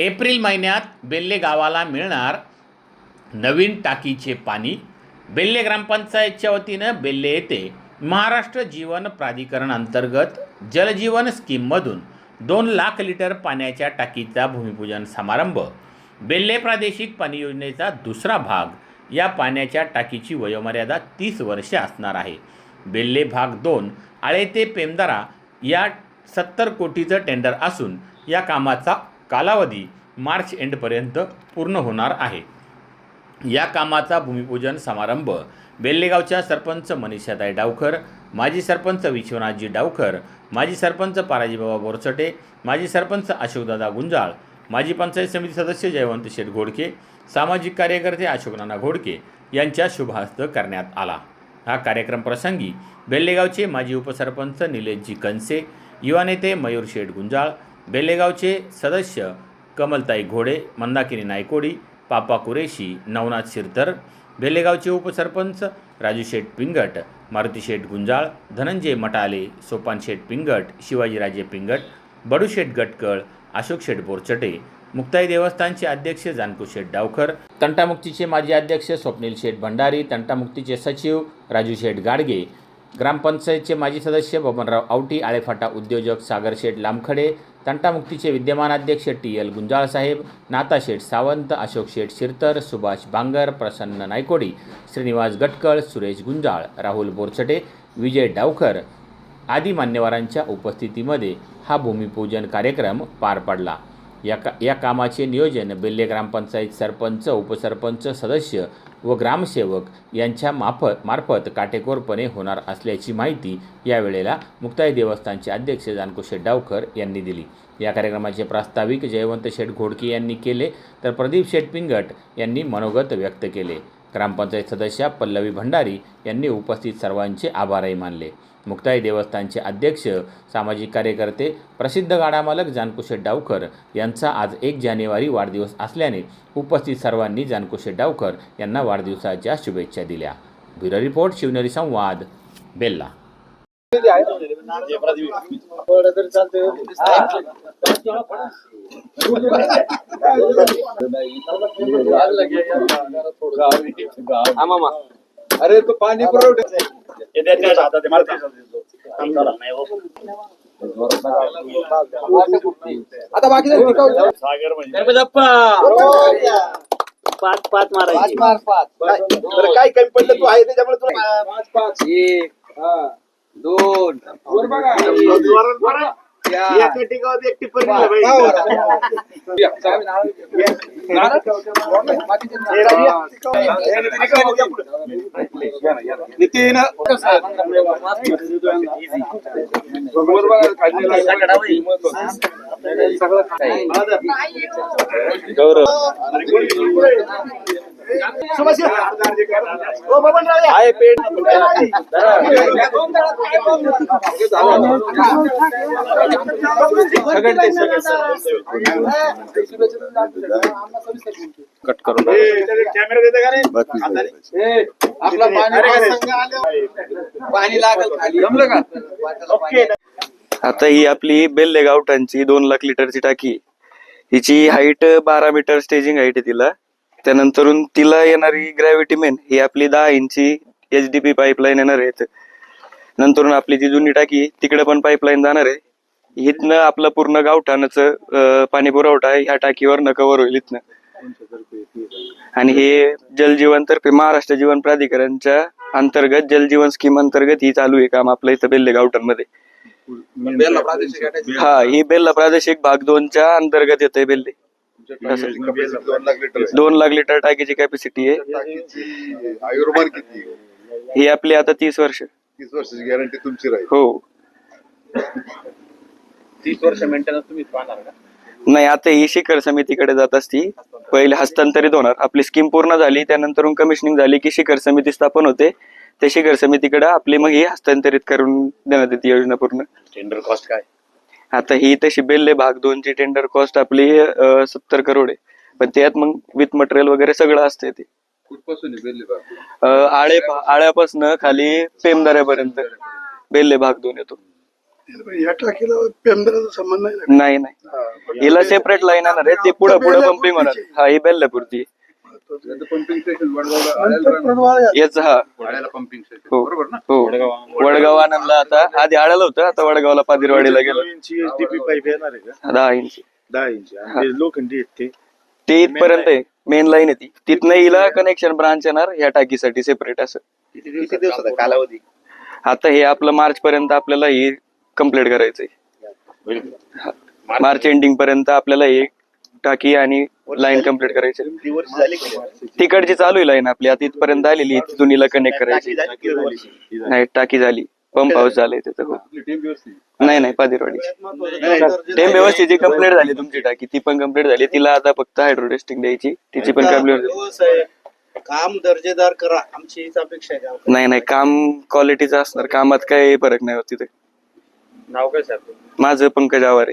April महिन्यात बेल्ले गावाला मिळणार नवीन टाकीचे पाणी. बेल्ले ग्रामपंचायतच्या वतीनं बेल्ले येथे महाराष्ट्र जीवन प्राधिकरण अंतर्गत जलजीवन स्कीममधून दोन लाख लिटर पाण्याच्या टाकीचा भूमिपूजन समारंभ. बेल्ले प्रादेशिक पाणी योजनेचा दुसरा भाग या पाण्याच्या टाकीची वयोमर्यादा तीस वर्षे असणार आहे. बेल्ले भाग दोन आळे ते पेमदारा या सत्तर कोटीचं टेंडर असून या कामाचा कालावधी मार्च एंडपर्यंत पूर्ण होणार आहे. या कामाचा भूमिपूजन समारंभ बेल्लेगावच्या सरपंच मनीषाताई डावखर माजी सरपंच विश्वनाथजी डावखर माजी सरपंच पाराजीबाबा बोरचटे माजी सरपंच अशोकदादा गुंजाळ माजी पंचायत समिती सदस्य जयवंत शेठ घोडके सामाजिक कार्यकर्ते अशोकनाना घोडके यांच्या शुभहस्त करण्यात आला. हा कार्यक्रम प्रसंगी बेल्लेगावचे माजी उपसरपंच निलेशजी कनसे युवा नेते मयूर शेठ गुंजाळ बेलेगावचे सदस्य कमलताई घोडे मंदाकिनी नायकोडी पापा कुरेशी नवनाथ शिरतर बेलेगावचे उपसरपंच राजू शेठ पिंगट मारुती शेठ गुंजाळ धनंजय मटाले सोपान शेठ पिंगट शिवाजीराजे पिंगट बडू शेठ गटकळ अशोक शेठ बोरचटे मुक्ताई देवस्थानचे अध्यक्ष जानकू शेठ डावखर तंटामुक्तीचे माजी अध्यक्ष स्वप्नील शेठ भंडारी तंटामुक्तीचे सचिव राजू शेठ गाडगे ग्रामपंचायतचे माजी सदस्य बबनराव आवटी आळेफाटा उद्योजक सागर शेठ लामखडे तंटामुक्तीचे विद्यमान अध्यक्ष टी एल गुंजाळसाहेब नाता शेठ सावंत अशोक शेठ शिरतर सुभाष बांगर प्रसन्न नायकोडी श्रीनिवास गटकळ सुरेश गुंजाळ राहुल बोरचटे विजय डावकर आदी मान्यवरांच्या उपस्थितीमध्ये हा भूमिपूजन कार्यक्रम पार पडला. या का या कामाचे नियोजन बेल्ले ग्रामपंचायत सरपंच उपसरपंच सदस्य व ग्रामसेवक यांच्या माफत मार्फत काटेकोरपणे होणार असल्याची माहिती यावेळेला मुक्ताई देवस्थानचे अध्यक्ष जानको शेड्डावकर यांनी दिली. या कार्यक्रमाचे प्रास्ताविक जयवंत शेठ घोडके यांनी केले तर प्रदीप शेठ पिंगट यांनी मनोगत व्यक्त केले. ग्रामपंचायत सदस्या पल्लवी भंडारी यांनी उपस्थित सर्वांचे आभारही मानले. मुक्ताई देवस्थानचे अध्यक्ष सामाजिक कार्यकर्ते प्रसिद्ध गाडामालक जानकुशेठ डावकर यांचा आज एक जानेवारी वाढदिवस असल्याने उपस्थित सर्वांनी जानकुशेठ डावकर यांना वाढदिवसाच्या शुभेच्छा दिल्या. ब्युरो रिपोर्ट शिवनेरी संवाद बेल्ला. अरे तो पाणी पुरवठा आता बाकी पाच पाच मारायचे बरं काय कमी पडलं तू आहे त्याच्यामुळे तुला पाच पाच। एक दोन. टिप्पणी नितीन पेट कट करून आपला पाणी पाणी लागल खाली. जमलं का? ओके. आता ही आपली बेल्ले गावठांची दोन लाख लिटरची टाकी. हिची हाईट बारा मीटर स्टेजिंग हाईट आहे तिला. त्यानंतरून तिला येणारी ग्रॅव्हिटी मेन ही आपली दहा इंची एच डी पी पाईपलाईन येणार आहे. नंतरून आपली जी जुनी टाकी तिकडे पण पाईपलाईन जाणार आहे. इथनं आपलं पूर्ण गावठाणाचं पाणी पुरवठा ह्या टाकीवर कव्हर होईल इथनं. आणि हे जलजीवन तर्फे महाराष्ट्र जीवन प्राधिकरणच्या अंतर्गत जलजीवन स्कीम अंतर्गत ही चालू आहे काम आपल्या इथं बेल्ले गटाची हा ही बेल्ला प्रादेशिक भाग दोनच्या अंतर्गत येते बेल्ले. दोन लाख लिटर आहे. दोन लाख लिटर टाकीची कॅपॅसिटी आहे. टाकीची आयुर्मान किती ही आपली आता तीस वर्ष. तीस वर्षाची गॅरंटी तुमची राहील. हो. तीस वर्ष मेंटेनन्स तुम्ही पाहणार का? नाही आता ही शिखर समितीकडे जात असती. पहिले हस्तांतरित होणार. आपली स्कीम पूर्ण झाली. त्यानंतर कमिशनिंग झाली की शिखर समिती स्थापन होते. त्या शिखर समितीकडे आपली मग ही हस्तांतरित करून देण्यात येते योजना पूर्ण. टेंडर कॉस्ट काय? आता ही तशी बेल्ले भाग दोनची टेंडर कॉस्ट आपली सत्तर करोड आहे. पण त्यात मग विथ मटेरियल वगैरे सगळं असते ते. कुठपासून आहे बेल्ले बाग? अं, आळे आळ्यापासनं खाली पेमदाऱ्यापर्यंत बेल्ले भाग दोन येतो. या टाकीला पेमदाराचा संबंध नाही ना. नाही नाही. हिला सेपरेट लाईन येणार आहे. ते पुढे पुढे पंपिंग होणार. हा ही बेल्ल्यापुरती पंपिंग स्टेशन आळ्याला. याच हा. आळ्याला पंपिंग स्टेशन हो. बरोबर ना? हो. वडगाव आनंदला आता आधी आळालं होतं आता वडगावला पादिरवाडीला गेलं. इंची एचडीपी पाईप येणार आहे का? दहा इंची. दहा इंची. आणि ते लोखंडी आहेत ते. ते इथपर्यंत आहे. मेन लाईन आहे ती. तिथनं हिला कनेक्शन ब्रांच येणार ह्या टाकीसाठी सेपरेट असं. किती दिवसाचा कालावधी. आता हे आपलं मार्च पर्यंत आपल्याला हे कंप्लीट करायचंय. मार्च एंडिंग पर्यंत आपल्याला हे टाकी आणि लाईन कंप्लीट करायची? तिकडची चालू आहे लाईन आपली. आता इथपर्यंत आलेली आहे. हिला कनेक्ट करायची? नाही? टाकी झाली. पंप हाऊस झाले तिथं हो. टीम व्यवस्थित नाही नाही पादिरवाडीची टेम व्यवस्थित कंप्लीट झाली तुमची टाकी. ती पण कंप्लीट झाली. तिला आता फक्त हायड्रो टेस्टिंग द्यायची. तिची पण कंप्लीट झाली. हो काम दर्जेदार करा. आमची हीच अपेक्षा आहे. नाही नाही काम क्वालिटीचं असणार. कामात काही फरक नाही होत तिथे. नाव काय साहेब? माझं पंकज आवारे.